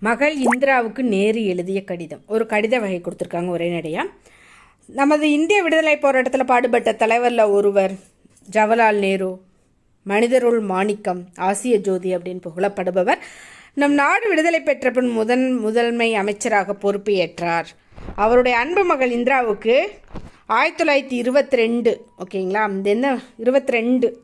மகள் இந்திராவுக்கு நேரு எழுதிய கடிதம். ஒரு கடித வகை கொடுத்துருக்காங்க ஒரே நடையாக நமது இந்திய விடுதலை போராட்டத்தில் பாடுபட்ட தலைவரில் ஒருவர் ஜவஹர்லால் நேரு. மனிதருள் மாணிக்கம் ஆசிய ஜோதி அப்படின்னு புகழப்படுபவர். நம் நாடு விடுதலை பெற்ற பின் முதன் முதன்மை அமைச்சராக பொறுப்பேற்றார். அவருடைய அன்பு மகள் இந்திராவுக்கு ஆயிரத்தி தொள்ளாயிரத்தி இருபத்தி ரெண்டு ஓகேங்களா? இந்த என்ன? இருபத்தி ரெண்டு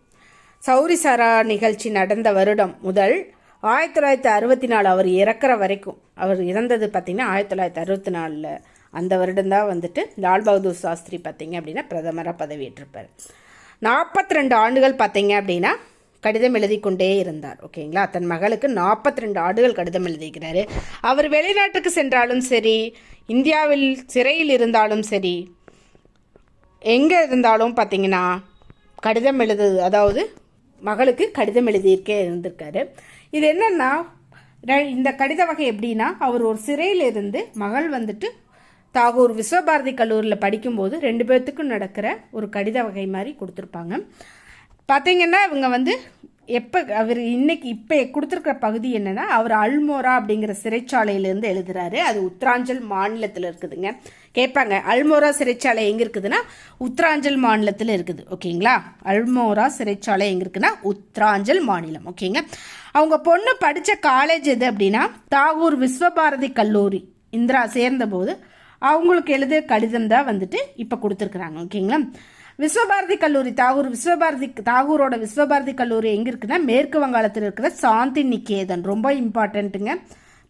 சௌரிசரா நிகழ்ச்சி நடந்த வருடம் முதல் ஆயிரத்தி தொள்ளாயிரத்தி அறுபத்தி நாலு அவர் இறக்குற வரைக்கும் அவர் இறந்தது பார்த்திங்கன்னா ஆயிரத்தி தொள்ளாயிரத்தி அறுபத்தி நாலில். அந்த வருடம்தான் வந்துட்டு லால் பகதூர் சாஸ்திரி பார்த்திங்க அப்படின்னா பிரதமராக பதவியேற்றிருப்பார். நாற்பத்தி ரெண்டு ஆண்டுகள் பார்த்தீங்க அப்படின்னா கடிதம் எழுதி கொண்டே இருந்தார் ஓகேங்களா? தன் மகளுக்கு நாற்பத்தி ரெண்டு ஆண்டுகள் கடிதம் எழுதிக்கிறாரு. அவர் வெளிநாட்டுக்கு சென்றாலும் சரி இந்தியாவில் சிறையில் இருந்தாலும் சரி எங்கே இருந்தாலும் பார்த்தீங்கன்னா கடிதம் எழுது அதாவது மகளுக்கு கடிதம் எழுதியிருக்கே இருந்திருக்காரு. இது என்னன்னா இந்த கடித வகை எப்படின்னா அவர் ஒரு சிறையில் இருந்து மகள் வந்துட்டு தாகூர் விஸ்வபாரதி கல்லூரியில் படிக்கும்போது ரெண்டு பேர்த்துக்கும் நடக்கிற ஒரு கடித வகை மாதிரி கொடுத்துருப்பாங்க. பார்த்தீங்கன்னா இவங்க வந்து எப்போ அவர் இன்னைக்கு இப்போ கொடுத்துருக்கிற பகுதி என்னென்னா அவர் அல்மோரா அப்படிங்கிற சிறைச்சாலையிலேருந்து எழுதுறாரு. அது உத்தராஞ்சல் மாநிலத்தில் இருக்குதுங்க. கேட்பாங்க அல்மோரா சிறைச்சாலை எங்கே இருக்குதுன்னா உத்தராஞ்சல் மாநிலத்தில் இருக்குது. ஓகேங்களா? அல்மோரா சிறைச்சாலை எங்கே இருக்குன்னா உத்தராஞ்சல் மாநிலம். ஓகேங்க? அவங்க பொண்ணு படித்த காலேஜ் எது அப்படின்னா தாகூர் விஸ்வபாரதி கல்லூரி. இந்திரா சேர்ந்தபோது அவங்களுக்கு எழுதிய கடிதம் தான் வந்துட்டு இப்போ கொடுத்துருக்குறாங்க. ஓகேங்களா? விஸ்வபாரதி கல்லூரி தாகூர் விஸ்வபாரதி தாகூரோட விஸ்வபாரதி கல்லூரி எங்கே இருக்குன்னா மேற்கு வங்காளத்தில் இருக்கிற சாந்தி நிகேதன் ரொம்ப இம்பார்ட்டண்ட்டுங்க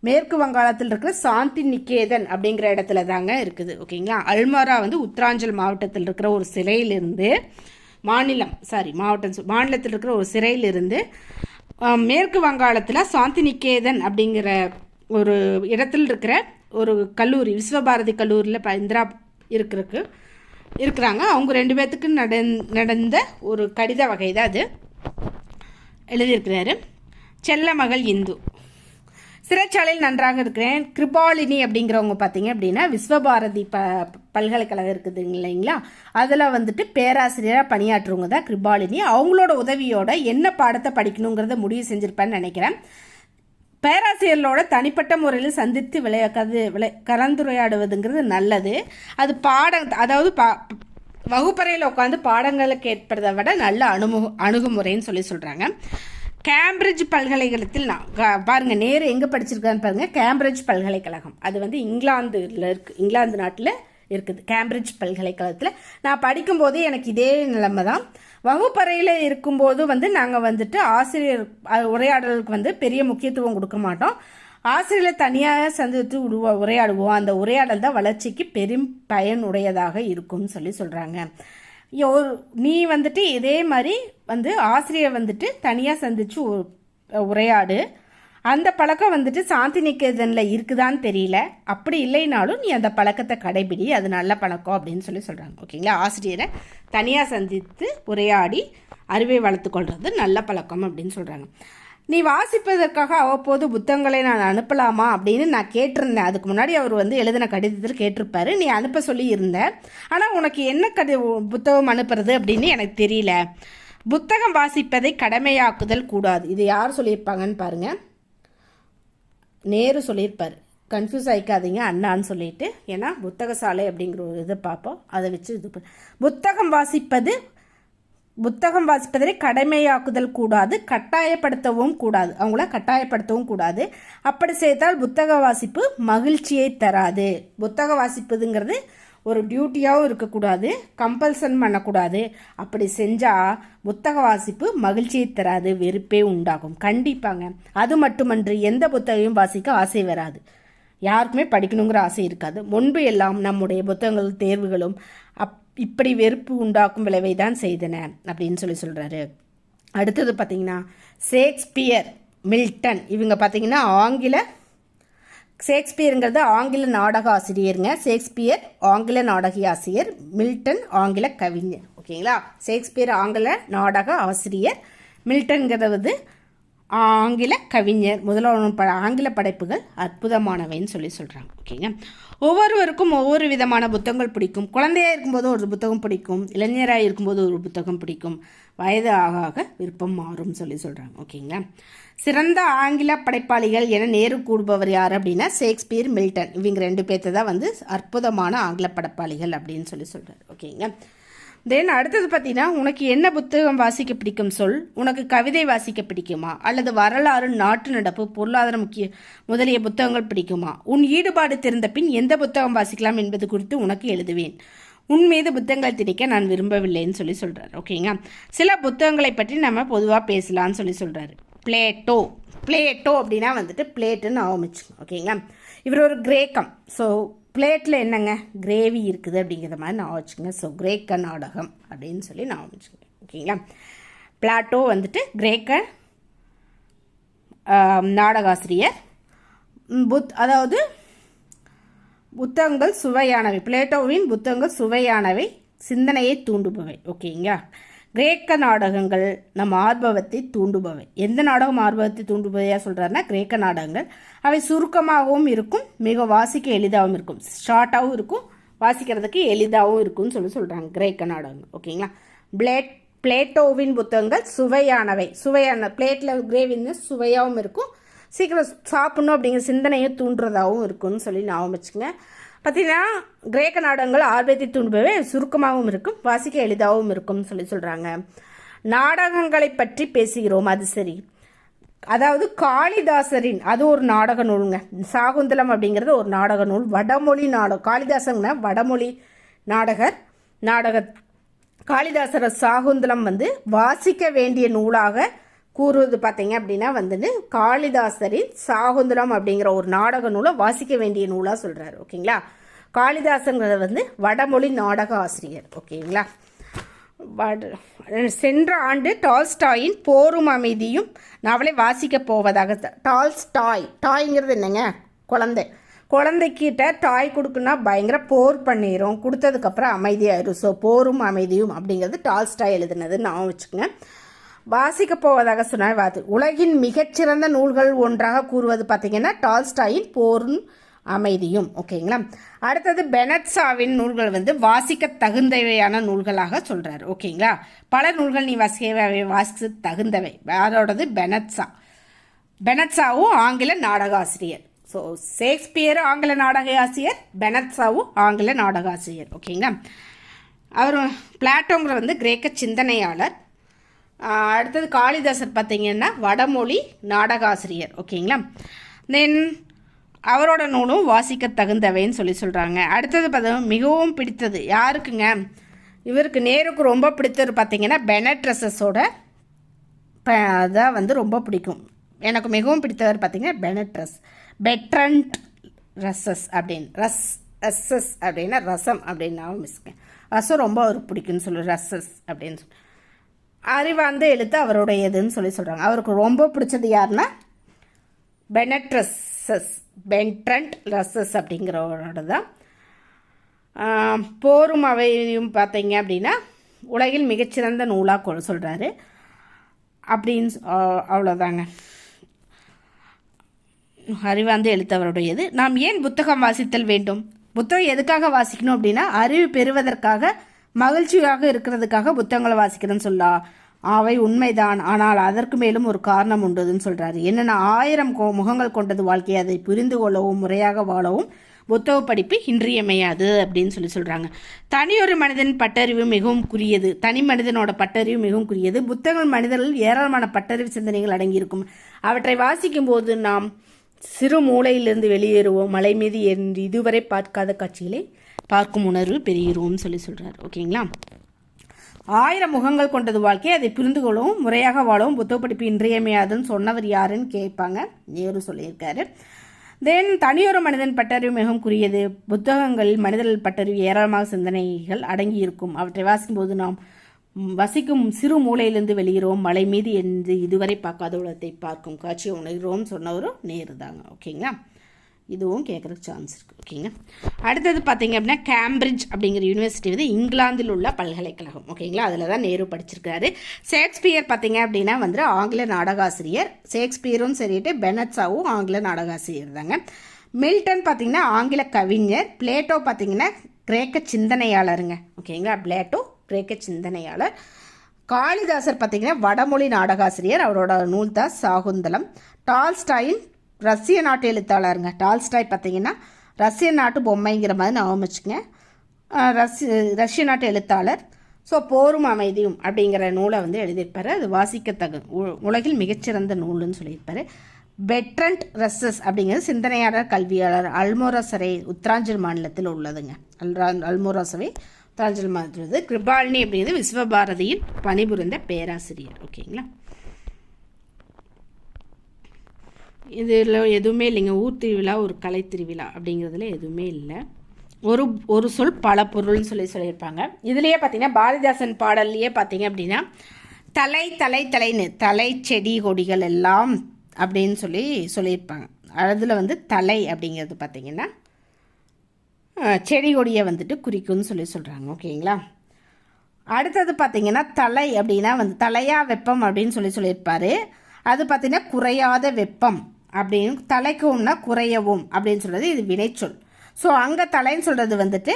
மேற்கு வங்காளத்தில் இருக்கிற சாந்தி நிகேதன் அப்படிங்கிற இடத்துல தாங்க இருக்குது ஓகேங்களா? அல்மாரா வந்து உத்தராஞ்சல் மாவட்டத்தில் இருக்கிற ஒரு சிறையிலிருந்து மாநிலம் சாரி மாவட்டம் மாநிலத்தில் இருக்கிற ஒரு சிறையிலிருந்து மேற்கு வங்காளத்தில் சாந்தி நிகேதன் அப்படிங்கிற ஒரு இடத்துல இருக்கிற ஒரு கல்லூரி விஸ்வபாரதி கல்லூரியில் இந்திரா இருக்கிறதுக்கு இருக்கிறாங்க. அவங்க ரெண்டு பேர்த்துக்கு நடந் நடந்த ஒரு கடித வகை தான் அது. எழுதியிருக்கிறாரு செல்ல மகள் இந்து. சிறைச்சாலையில் நன்றாக இருக்கிறேன். கிருபாலினி அப்படிங்கிறவங்க பார்த்தீங்க அப்படின்னா விஸ்வபாரதி ப பல்கலைக்கழகம் இருக்குது இல்லைங்களா? அதில் வந்துட்டு பேராசிரியராக பணியாற்றுறவங்க தான் கிருபாலினி. அவங்களோட உதவியோட என்ன பாடத்தை படிக்கணுங்கிறத முடிவு செஞ்சுருப்பேன்னு நினைக்கிறேன். பேராசிரியர்களோட தனிப்பட்ட முறையில் சந்தித்து விளையாக்காது கது விளை கலந்துரையாடுவதுங்கிறது நல்லது. அது பாடம் அதாவது பா வகுப்பறையில் உட்காந்து பாடங்களை கேட்பதை விட நல்ல அணுமு அணுகுமுறைன்னு சொல்லி சொல்கிறாங்க கேம்பிரிட்ஜ் பல்கலைக்கழகத்தில் நான் பாருங்கள் பாருங்க நேரு எங்கே படிச்சிருக்கான்னு பாருங்கள் கேம்பிரிட்ஜ் பல்கலைக்கழகம். அது வந்து இங்கிலாந்துல இருக்கு இங்கிலாந்து நாட்டில் இருக்குது. கேம்பிரிட்ஜ் பல்கலைக்கழகத்தில் நான் படிக்கும்போது எனக்கு இதே நிலைமை தான் வகுப்பறையில் இருக்கும்போது வந்து நாங்கள் வந்துட்டு ஆசிரியர் உரையாடலுக்கு வந்து பெரிய முக்கியத்துவம் கொடுக்க மாட்டோம். ஆசிரியரை தனியாக சந்தித்து உருவா உரையாடுவோம். அந்த உரையாடல் தான் வளர்ச்சிக்கு பெரும் பயனுடையதாக இருக்கும்னு சொல்லி சொல்கிறாங்க ஒரு நீ வந்துட்டு இதே மாதிரி வந்து ஆசிரியர் வந்துட்டு தனியாக சந்தித்து உரையாடு. அந்த பழக்கம் வந்துட்டு சாந்தி நிகேதனில் இருக்குதான்னு தெரியல. அப்படி இல்லைனாலும் நீ அந்த பழக்கத்தை கடைபிடி அது நல்ல பழக்கம் அப்படின்னு சொல்லி சொல்கிறாங்க ஓகேங்களா? ஆசிரியரை தனியாக சந்தித்து உரையாடி அறிவை வளர்த்துக்கொள்வது நல்ல பழக்கம் அப்படின்னு சொல்கிறாங்க நீ வாசிப்பதற்காக அவ்வப்போது புத்தகங்களை நான் அனுப்பலாமா அப்படின்னு நான் கேட்டிருந்தேன். அதுக்கு முன்னாடி அவர் வந்து எழுதின கடிதத்தில் கேட்டிருப்பாரு. நீ அனுப்ப சொல்லி இருந்த ஆனால் உனக்கு என்ன கடி புத்தகம் அனுப்புறது அப்படின்னு எனக்கு தெரியல. புத்தகம் வாசிப்பதை கடமையாக்குதல் கூடாது. இது யார் சொல்லியிருப்பாங்கன்னு பாருங்கள் நேரு சொல்லியிருப்பார் கன்ஃபியூஸ் ஆகிக்காதீங்க அண்ணான்னு சொல்லிட்டு. ஏன்னா புத்தக சாலை அப்படிங்கிற ஒரு இதை பார்ப்போம். அதை வச்சு இது புத்தகம் வாசிப்பது புத்தகம் வாசிப்பதை கடமையாக்குதல் கூடாது கட்டாயப்படுத்தவும் கூடாது. அவங்கள கட்டாயப்படுத்தவும் கூடாது. அப்படி செய்தால் புத்தக வாசிப்பு மகிழ்ச்சியை தராது. புத்தக வாசிப்பதுங்கிறது ஒரு டியூட்டியாகவும் இருக்கக்கூடாது. கம்பல்சன் பண்ணக்கூடாது. அப்படி செஞ்சால் புத்தக வாசிப்பு மகிழ்ச்சியை தராது வெறுப்பே உண்டாகும். கண்டிப்பாங்க. அது மட்டுமன்று எந்த புத்தகையும் வாசிக்க ஆசை வராது. யாருக்குமே படிக்கணுங்கிற ஆசை இருக்காது. முன்பு எல்லாம் நம்முடைய புத்தகங்கள் தேர்வுகளும் அப் இப்படி வெறுப்பு உண்டாக்கும் விளைவை தான் செய்தன அப்படின்னு சொல்லி சொல்கிறாரு அடுத்தது பார்த்தீங்கன்னா ஷேக்ஸ்பியர் மில்டன். இவங்க பார்த்தீங்கன்னா ஆங்கில ஷேக்ஸ்பியருங்கிறது ஆங்கில நாடக ஆசிரியருங்க. ஷேக்ஸ்பியர் ஆங்கில நாடக ஆசிரியர் மில்டன் ஆங்கில கவிஞர். ஓகேங்களா? ஷேக்ஸ்பியர் ஆங்கில நாடக ஆசிரியர் மில்டன்கிறது ஆங்கில கவிஞர். முதல்ல ப ஆங்கில படைப்புகள் அற்புதமானவைன்னு சொல்லி சொல்கிறாங்க ஓகேங்க? ஒவ்வொருவருக்கும் ஒவ்வொரு விதமான புத்தகங்கள் பிடிக்கும். குழந்தையாக இருக்கும்போது ஒரு புத்தகம் பிடிக்கும். இளைஞராக இருக்கும்போது ஒரு புத்தகம் பிடிக்கும். வயது ஆக ஆக விருப்பம் மாறும் சொல்லி சொல்கிறாங்க ஓகேங்களா சிறந்த ஆங்கில படைப்பாளிகள் என நேரு கூடுபவர் யார் அப்படின்னா ஷேக்ஸ்பியர் மில்டன். இவங்க ரெண்டு பேர்த்த தான் வந்து அற்புதமான ஆங்கில படைப்பாளிகள் அப்படின்னு சொல்லி சொல்கிறார் ஓகேங்க. தென் அடுத்தது பார்த்தீங்கன்னா உனக்கு என்ன புத்தகம் வாசிக்க பிடிக்கும் சொல்? உனக்கு கவிதை வாசிக்க பிடிக்குமா? அல்லது வரலாறு நாட்டு நடப்பு பொருளாதார முக்கிய முதலிய புத்தகங்கள் பிடிக்குமா? உன் ஈடுபாடு தெரிந்த பின் எந்த புத்தகம் வாசிக்கலாம் என்பது குறித்து உனக்கு எழுதுவேன். உன் மீது புத்தகங்களை திணிக்க நான் விரும்பவில்லைன்னு சொல்லி சொல்கிறார் ஓகேங்க. சில புத்தகங்களை பற்றி நம்ம பொதுவாக பேசலாம்னு சொல்லி சொல்கிறாரு பிளேட்டோ பிளேட்டோ அப்படின்னா வந்துட்டு பிளேட்டுன்னு ஆரம்பிச்சு ஓகேங்களா இவர் ஒரு கிரேக்கம். ஸோ பிளேட்டில் என்னங்க? கிரேவி இருக்குது அப்படிங்கிற மாதிரி நான் வச்சுக்கோங்க. ஸோ கிரேக்க நாடகம் அப்படின்னு சொல்லி நான் வச்சுக்கோங்க ஓகேங்களா பிளாட்டோ வந்துட்டு கிரேக்க நாடகாசிரியர். புத் அதாவது புத்தகங்கள் சுவையானவை. பிளேட்டோவின் புத்தகங்கள் சுவையானவை. சிந்தனையை தூண்டுபவை ஓகேங்களா கிரேக்க நாடகங்கள் நம் ஆர்வத்தை தூண்டுபவை. எந்த நாடகம் ஆர்வத்தை தூண்டுபவையாக சொல்கிறாருன்னா கிரேக்க நாடகங்கள். அவை சுருக்கமாகவும் இருக்கும் மிக வாசிக்க எளிதாகவும் இருக்கும். ஷார்ட்டாகவும் இருக்கும் வாசிக்கிறதுக்கு எளிதாகவும் இருக்கும்னு சொல்லி சொல்கிறாங்க கிரேக்க நாடகங்கள். ஓகேங்களா? பிளேட் பிளேட்டோவின் புத்தகங்கள் சுவையானவை. சுவையான பிளேட்டில் கிரேவின்னு சுவையாகவும் இருக்கும். சீக்கிரம் சாப்பிட்ணும் அப்படிங்கிற சிந்தனையை தூண்டுறதாகவும் இருக்கும்னு சொல்லி ஞாபகம் வச்சுங்க பார்த்தீங்கன்னா கிரேக்க நாடகங்கள் ஆர்வத்தை தூண்டுபவே சுருக்கமாகவும் இருக்கும் வாசிக்க எளிதாகவும் இருக்கும்னு சொல்லி சொல்கிறாங்க நாடகங்களை பற்றி பேசுகிறோம் அது சரி. அதாவது காளிதாசரின் அது ஒரு நாடக நூலுங்க. சாகுந்தலம் அப்படிங்கிறது ஒரு நாடக நூல். வடமொழி நாடகம் காளிதாசங்கன்னா வடமொழி நாடகர் நாடக காளிதாசர சாகுந்தலம் வந்து வாசிக்க வேண்டிய நூலாக கூறுவது பார்த்தீங்க அப்படின்னா வந்துட்டு காளிதாசரின் சாகுந்தலம் அப்படிங்கிற ஒரு நாடக நூலை வாசிக்க வேண்டிய நூலாக சொல்கிறாரு ஓகேங்களா? காளிதாசங்கிறத வந்து வடமொழி நாடக ஆசிரியர் ஓகேங்களா? வட- சென்ற ஆண்டு டால்ஸ்டாயின் போரும் அமைதியும் நாவலை வாசிக்கப் போவதாக த- டால்ஸ்டாய் டாய்ங்கிறது என்னங்க? குழந்தை. குழந்தைக்கிட்ட டாய் கொடுக்குன்னா பயங்கர போர் பண்ணிடும் கொடுத்ததுக்கப்புறம் அமைதியாயிரும். ஸோ போரும் அமைதியும் அப்படிங்கிறது டால்ஸ்டாய் எழுதுனது நான் வச்சுக்கோங்க. வாசிக்க போவதாக சொன்னார் வாது உலகின் மிகச்சிறந்த நூல்கள் ஒன்றாக கூறுவது பார்த்தீங்கன்னா டால்ஸ்டாயின் போரும் அமைதியும். ஓகேங்களா? அடுத்தது பெனட்ஸாவின் நூல்கள் வந்து வாசிக்க தகுந்தவையான நூல்களாக சொல்கிறார் ஓகேங்களா? பல நூல்கள் நீ வாசிக்க வாசிக்க தகுந்தவை. யாரோடது? பெனட்ஸா பெனட்ஸாவும் ஆங்கில நாடக ஆசிரியர் ஸோ ஷேக்ஸ்பியர் ஆங்கில நாடக ஆசிரியர் பெனட்ஸாவும் ஆங்கில நாடக ஆசிரியர் ஓகேங்களா? அவர் பிளாட்டோங்கிற வந்து கிரேக்க சிந்தனையாளர். அடுத்தது காளிதாசர் பார்த்தீங்கன்னா வடமொழி நாடகாசிரியர் ஓகேங்களா? தென் அவரோட நூலும் வாசிக்க தகுந்தவைன்னு சொல்லி சொல்கிறாங்க அடுத்தது பார்த்தா மிகவும் பிடித்தது யாருக்குங்க? இவருக்கு நேருக்கு ரொம்ப பிடித்தது பார்த்தீங்கன்னா பெனட்ரஸஸோட அதான் வந்து ரொம்ப பிடிக்கும். எனக்கு மிகவும் பிடித்தவர் பார்த்தீங்கன்னா பெனட்ரஸ் பெட்ரண்ட் ரசஸ் அப்படின்னு. ரஸ் ரசஸ் அப்படின்னா ரசம் அப்படின்னு நான் மிஸ்ங்க ரசம் ரொம்ப அவருக்கு பிடிக்கும்னு சொல்லு ரசஸ் அப்படின்னு சொல்லி. அறிவார்ந்த எழுத்து அவருடையதுன்னு சொல்லி சொல்கிறாங்க அவருக்கு ரொம்ப பிடிச்சது யாருன்னா? பெனட்ரஸஸ் பென்ட்ரண்ட் ரசஸ் அப்படிங்கிறவரோட தான் போரும் அவையும் பார்த்தீங்க அப்படின்னா உலகில் மிகச்சிறந்த நூலாக சொல்கிறாரு அப்படின்னு சொ- அவ்வளோதாங்க அறிவார்ந்த எழுத்தவருடையது நாம் ஏன் புத்தகம் வாசித்தல் வேண்டும்? புத்தகம் எதுக்காக வாசிக்கணும் அப்படின்னா அறிவு பெறுவதற்காக மகிழ்ச்சியாக இருக்கிறதுக்காக புத்தகங்களை வாசிக்கிறேன்னு சொல்லா. அவை உண்மைதான். ஆனால் அதற்கு மேலும் ஒரு காரணம் உண்டுதுன்னு சொல்கிறாரு என்னென்ன ஆயிரம் கோ- முகங்கள் கொண்டது வாழ்க்கையை அதை புரிந்து கொள்ளவும் முறையாக வாழவும் புத்தக படிப்பு இன்றியமையாது அப்படின்னு சொல்லி சொல்கிறாங்க தனியொரு மனிதன் பட்டறிவு மிகவும் குறியது. தனி மனிதனோட பட்டறிவு மிகவும் குறியது. புத்தகங்கள் மனிதர்கள் ஏராளமான பட்டறிவு சிந்தனைகள் அடங்கியிருக்கும். அவற்றை வாசிக்கும் போது நாம் சிறு மூளையிலிருந்து வெளியேறுவோம். மலை மீது இதுவரை பார்க்காத காட்சிகளை பார்க்கும் உணர்வு பெறுகிறோம்னு சொல்லி சொல்கிறார் ஓகேங்களா? ஆயிரம் முகங்கள் கொண்டது வாழ்க்கை. அதை புரிந்து கொள்ளவும் முறையாக வாழவும் புத்தக படிப்பு இன்றியமையாதுன்னு சொன்னவர் யாருன்னு கேட்பாங்க. நேரு சொல்லியிருக்காரு. தென் தனியொரு மனிதன் பட்டறிவு மிகவும் குறியது புத்தகங்களில் மனிதர்கள் பட்டறிவு ஏராளமாக சிந்தனைகள் அடங்கியிருக்கும். அவற்றை வாசிக்கும்போது நாம் வசிக்கும் சிறு மூலையிலிருந்து வெளியிறோம் மலை மீது என்று இதுவரை பார்க்காத உலகத்தை பார்க்கும் காட்சியை உணர்கிறோம் சொன்னவரும் நேரு தாங்க ஓகேங்களா? இதுவும் கேட்குறதுக்கு சான்ஸ் இருக்குது ஓகேங்க அடுத்தது பார்த்தீங்க அப்படின்னா கேம்பிரிட்ஜ் அப்படிங்கிற யூனிவர்சிட்டி வந்து இங்கிலாந்தில் உள்ள பல்கலைக்கழகம். ஓகேங்களா அதில் தான் நேரு படிச்சிருக்காரு. ஷேக்ஸ்பியர் பார்த்தீங்க அப்படின்னா வந்து ஆங்கில நாடகாசிரியர். ஷேக்ஸ்பியரும் சரிட்டு பெனட்ஸாவும் ஆங்கில நாடகாசிரியர் தாங்க. மில்டன் பார்த்திங்கன்னா ஆங்கில கவிஞர். பிளேட்டோ பார்த்திங்கன்னா கிரேக்க சிந்தனையாளருங்க. ஓகேங்களா பிளேட்டோ கிரேக்க சிந்தனையாளர். காளிதாசர் பார்த்திங்கன்னா வடமொழி நாடகாசிரியர். அவரோட நூல் தான் சாகுந்தலம். டால்ஸ்டாயின் ரஷ்ய நாட்டு எழுத்தாளருங்க. டால்ஸ்டாய் பார்த்தீங்கன்னா ரஷ்ய நாட்டு பொம்மைங்கிற மாதிரி நான் வச்சுக்கங்க ரஷ்ய ரஷ்ய நாட்டு எழுத்தாளர். ஸோ போரும் அமைதியும் அப்படிங்கிற நூலை வந்து எழுதியிருப்பார். அது வாசிக்கத்தகு உலகில் மிகச்சிறந்த நூல்னு சொல்லியிருப்பார். பெட்ரண்ட் ரஸ்ஸஸ் அப்படிங்கிறது சிந்தனையாளர் கல்வியாளர் அல்மோரசரை உத்தராஞ்சல் மாநிலத்தில் உள்ளதுங்க. அல்ரா உத்தராஞ்சல் மாநிலத்தில் கிருபாலினி அப்படிங்கிறது விஸ்வபாரதியின் பணிபுரிந்த பேராசிரியர். ஓகேங்களா? இதில் எதுவுமே இல்லைங்க. ஊர் திருவிழா ஒரு கலை திருவிழா அப்படிங்கிறதுல எதுவுமே இல்லை. ஒரு ஒரு சொல் பல பொருள்னு சொல்லி சொல்லியிருப்பாங்க. இதுலேயே பார்த்தீங்கன்னா பாரதிதாசன் பாடல்லையே பார்த்தீங்க அப்படின்னா தலை தலை தலைன்னு தலை செடி கொடிகள் எல்லாம் அப்படின்னு சொல்லி சொல்லியிருப்பாங்க. அதில் வந்து தலை அப்படிங்கிறது பார்த்திங்கன்னா செடி கொடியை வந்துட்டு குறிக்கும்னு சொல்லி சொல்கிறாங்க ஓகேங்களா? அடுத்தது பார்த்திங்கன்னா தலை அப்படின்னா வந்து தலையா வெப்பம் அப்படின்னு சொல்லி சொல்லியிருப்பார். அது பார்த்திங்கன்னா குறையாத வெப்பம். அப்படின்னு தலைக்கும்னா குறையவும் அப்படின்னு சொல்கிறது இது வினைச்சொல். ஸோ அங்கே தலைன்னு சொல்கிறது வந்துட்டு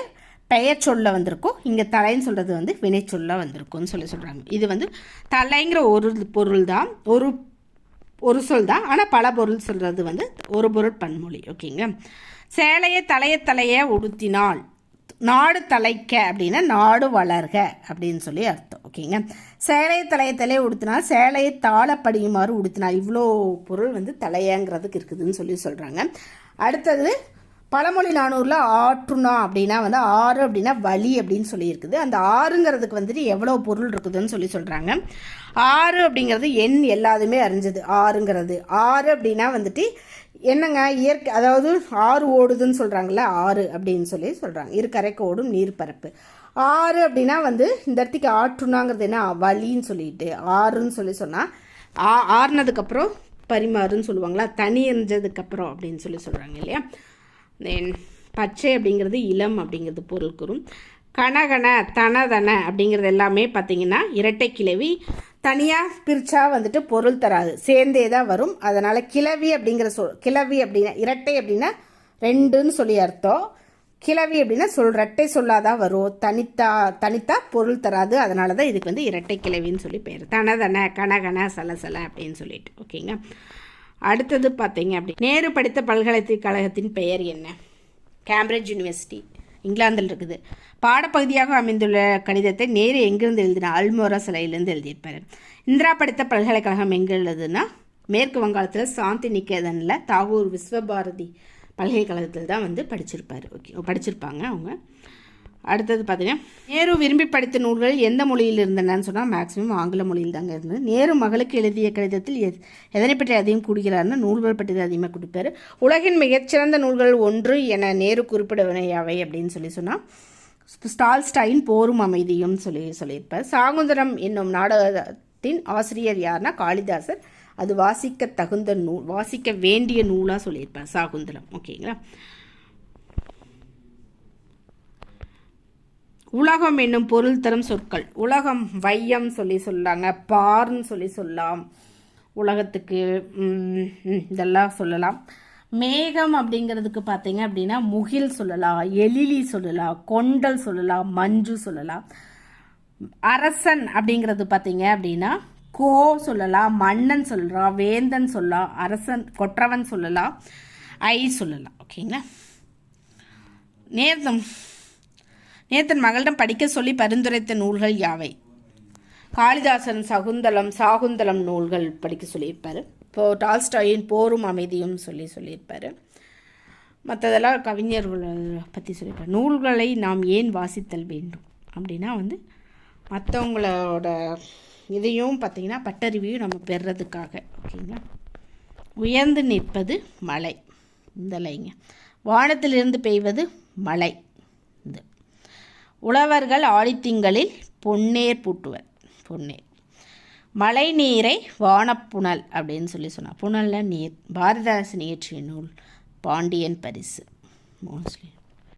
பெயர் சொல்ல வந்திருக்கும். இங்கே தலைன்னு சொல்கிறது வந்து வினைச்சொல்ல வந்திருக்கும்னு சொல்லி சொல்கிறாங்க இது வந்து தலைங்கிற ஒரு பொருள் தான். ஒரு ஒரு சொல் தான். ஆனால் பல பொருள் சொல்கிறது வந்து ஒரு பொருள் பன்மொழி. ஓகேங்க சேலையை தலைய தலைய உடுத்தினால் நாடு தலைக்க அப்படின்னா நாடு வளர்க அப்படின்னு சொல்லி அர்த்தம். ஓகேங்க. சேலை தலையை தலையை உடுத்தினால் சேலையை தாளப்படியுமாறு உடுத்தினால் இவ்வளோ பொருள் வந்து தலையங்கிறதுக்கு இருக்குதுன்னு சொல்லி சொல்கிறாங்க அடுத்தது பழமொழி நானூரில் ஆற்றுனா அப்படின்னா வந்து ஆறு அப்படின்னா வலி அப்படின்னு சொல்லியிருக்குது. அந்த ஆறுங்கிறதுக்கு வந்துட்டு எவ்வளோ பொருள் இருக்குதுன்னு சொல்லி சொல்கிறாங்க ஆறு அப்படிங்கிறது எண் எல்லாதுமே அறிஞ்சது. ஆறுங்கிறது. ஆறு அப்படின்னா வந்துட்டு என்னங்க? இயற்கை அதாவது ஆறு ஓடுதுன்னு சொல்கிறாங்கல்ல ஆறு அப்படின்னு சொல்லி சொல்கிறாங்க இரு கரைக்கு ஓடும் நீர்ப்பரப்பு ஆறு அப்படின்னா வந்து இந்த இடத்துக்கு ஆற்றுனாங்கிறது என்ன? வலின்னு சொல்லிட்டு. ஆறுன்னு சொல்லி சொன்னால் ஆ ஆறுனதுக்கப்புறம் பரிமாறுன்னு சொல்லுவாங்களா? தனி எரிஞ்சதுக்கப்புறம் அப்படின்னு சொல்லி சொல்கிறாங்க இல்லையா? தென் பச்சை அப்படிங்கிறது இளம் அப்படிங்கிறது பொருள் கூறும் கனகன தனதன அப்படிங்கிறது எல்லாமே பார்த்தீங்கன்னா இரட்டை கிளவி தனியாக பிரித்தா வந்துட்டு பொருள் தராது. சேர்ந்தே தான் வரும். அதனால் கிளவி அப்படிங்கிற சொல் கிளவி அப்படின்னா இரட்டை அப்படின்னா ரெண்டுன்னு சொல்லி அர்த்தம். கிளவி அப்படின்னா சொல் ரெட்டை சொல்லாதான் வரும். தனித்தா தனித்தா பொருள் தராது. அதனால தான் இதுக்கு வந்து இரட்டை கிளவின்னு சொல்லி பேர். தனதன கனகன சலசல அப்படின்னு சொல்லிட்டு. ஓகேங்க. அடுத்தது பார்த்தீங்க அப்படி. நேரு படித்த பல்கலைக்கழகத்தின் பெயர் என்ன? கேம்பிரிட்ஜ் யூனிவர்சிட்டி இங்கிலாந்தில் இருக்குது. பாடப்பகுதியாக அமைந்துள்ள கடிதத்தை நேரு எங்கிருந்து எழுதினார்? அல்மோரா சிலையிலேருந்து எழுதியிருப்பார். இந்திரா படித்த பல்கலைக்கழகம் எங்கே எழுதுன்னா மேற்கு வங்காளத்தில் சாந்தி நிகேதனில் தாகூர் விஸ்வபாரதி பல்கலைக்கழகத்தில் தான் வந்து படிச்சிருப்பார். ஓகே படிச்சிருப்பாங்க அவங்க. அடுத்தது பார்த்தீங்கன்னா நேரு விரும்பி படித்த நூல்கள் எந்த மொழியில் இருந்தனன்னு சொன்னால் மேக்ஸிமம் ஆங்கில மொழியில் தாங்க இருந்தது. நேரு மகளுக்கு எழுதிய கடிதத்தில் எதனை பற்றி அதிகம் கூடுகிறார்னு நூல்கள் பற்றி அதிகமாக கொடுப்பார். உலகின் மிகச்சிறந்த நூல்கள் ஒன்று என நேரு குறிப்பிடவினையாவை அப்படின்னு சொல்லி சொன்னால் ஸ்டால் ஸ்டைன் போரும் அமைதியும் சொல்லி சொல்லியிருப்பார். சாகுந்தரம் என்னும் நாடகத்தின் ஆசிரியர் யார்னா காளிதாசர். அது வாசிக்க தகுந்த நூல் வாசிக்க வேண்டிய நூலாக சொல்லியிருப்பார் சாகுந்தரம். ஓகேங்களா? உலகம் என்னும் பொருள் தரும் சொற்கள். உலகம் வையம் சொல்லி சொல்லாங்க. பார்ன்னு சொல்லி சொல்லலாம் உலகத்துக்கு இதெல்லாம் சொல்லலாம். மேகம் அப்படிங்கிறதுக்கு பார்த்தீங்க அப்படின்னா முகில் சொல்லலாம் எழிலி சொல்லலாம் கொண்டல் சொல்லலாம் மஞ்சு சொல்லலாம் அரசன் அப்படிங்கிறது பார்த்தீங்க அப்படின்னா கோ சொல்லலாம் மன்னன் சொல்லலாம் வேந்தன் சொல்லலாம் அரசன் கொற்றவன் சொல்லலாம் ஐ சொல்லலாம் ஓகேங்களா? நேர்தம் நேத்தன் மகளிடம் படிக்க சொல்லி பரிந்துரைத்த நூல்கள் யாவை? காளிதாசன் சகுந்தலம் சாகுந்தலம் நூல்கள் படிக்க சொல்லியிருப்பார். இப்போ டால்ஸ்டாயின் போரும் அமைதியும் சொல்லி சொல்லியிருப்பார். மற்றதெல்லாம் கவிஞர்கள் பற்றி சொல்லியிருப்பார். நூல்களை நாம் ஏன் வாசித்தல் வேண்டும்? அப்படின்னா வந்து மற்றவங்களோட இதையும் பார்த்திங்கன்னா பட்டறிவையும் நம்ம பெறுறதுக்காக ஓகேங்களா? உயர்ந்து நிற்பது மழை. இந்த லைங்க வானத்திலிருந்து பெய்வது மழை. உழவர்கள் ஆழித்திங்களில் பொன்னேர் பூட்டுவர். பொன்னேர். மழை நீரை வானப்புணல் அப்படின்னு சொல்லி சொன்னார். புனலில் நீர். பாரதாசன் இயற்றிய நூல் பாண்டியன் பரிசு. மோஸ்ட்லி.